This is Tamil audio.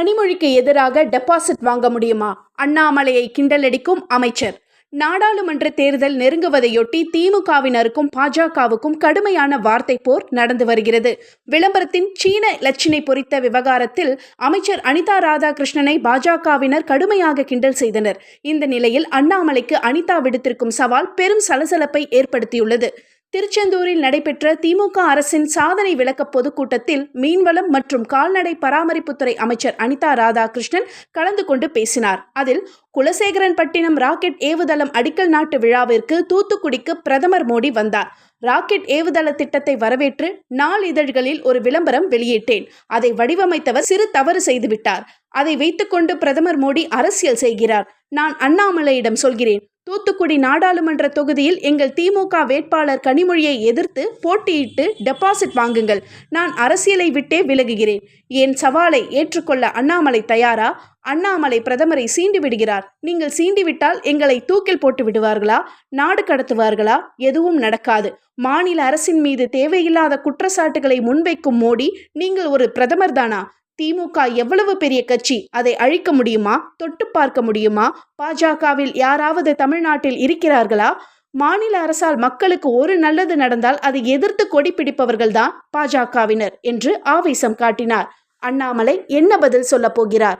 கனிமொழிக்கு எதிராக டெபாசிட் வாங்க முடியுமா? அண்ணாமலையை கிண்டலடிக்கும் அமைச்சர். நாடாளுமன்ற தேர்தல் நெருங்குவதையொட்டி திமுகவினருக்கும் பாஜகவுக்கும் கடுமையான வார்த்தை போர் நடந்து வருகிறது. விளம்பரத்தின் சீன லட்சினை பொறித்த விவகாரத்தில் அமைச்சர் அனிதா ராதாகிருஷ்ணனை பாஜகவினர் கடுமையாக கிண்டல் செய்தனர். இந்த நிலையில் அண்ணாமலைக்கு அனிதா விடுத்திருக்கும் சவால் பெரும் சலசலப்பை ஏற்படுத்தியுள்ளது. திருச்செந்தூரில் நடைபெற்ற திமுக அரசின் சாதனை விளக்க பொதுக்கூட்டத்தில் மீன்வளம் மற்றும் கால்நடை பராமரிப்புத்துறை அமைச்சர் அனிதா ராதாகிருஷ்ணன் கலந்து கொண்டு பேசினார். அதில் குலசேகரன்பட்டினம் ராக்கெட் ஏவுதளம் அடிக்கல் நாட்டு விழாவிற்கு தூத்துக்குடிக்கு பிரதமர் மோடி வந்தார். ராக்கெட் ஏவுதள திட்டத்தை வரவேற்று நாளிதழ்களில் ஒரு விளம்பரம் வெளியிட்டேன். அதை வடிவமைத்தவர் சிறு தவறு செய்துவிட்டார். அதை வைத்துக்கொண்டு பிரதமர் மோடி அரசியல் செய்கிறார். நான் அண்ணாமலையிடம் சொல்கிறேன். தூத்துக்குடி நாடாளுமன்ற தொகுதியில் எங்கள் திமுக வேட்பாளர் கனிமொழியை எதிர்த்து போட்டியிட்டு டெபாசிட் வாங்குங்கள். நான் அரசியலை விட்டே விலகுகிறேன். என் சவாலை ஏற்றுக்கொள்ள அண்ணாமலை தயாரா? அண்ணாமலை பிரதமரை சீண்டி விடுகிறார். நீங்கள் சீண்டிவிட்டால் எங்களை தூக்கில் போட்டு விடுவார்களா? நாடு கடத்துவார்களா? எதுவும் நடக்காது. மாநில அரசின் மீது தேவையில்லாத குற்றச்சாட்டுகளை முன்வைக்கும் மோடி நீங்கள் ஒரு பிரதமர் தானா? திமுக எவ்வளவு பெரிய கட்சி? அதை அழிக்க முடியுமா? தொட்டு பார்க்க முடியுமா? பாஜகவில் யாராவது தமிழ்நாட்டில் இருக்கிறார்களா? மாநில அரசால் மக்களுக்கு ஒரு நல்லது நடந்தால் அதை எதிர்த்து கொடி பிடிப்பவர்கள்தான் பாஜகவினர் என்று ஆவேசம் காட்டினார். அண்ணாமலை என்ன பதில் சொல்லப் போகிறார்?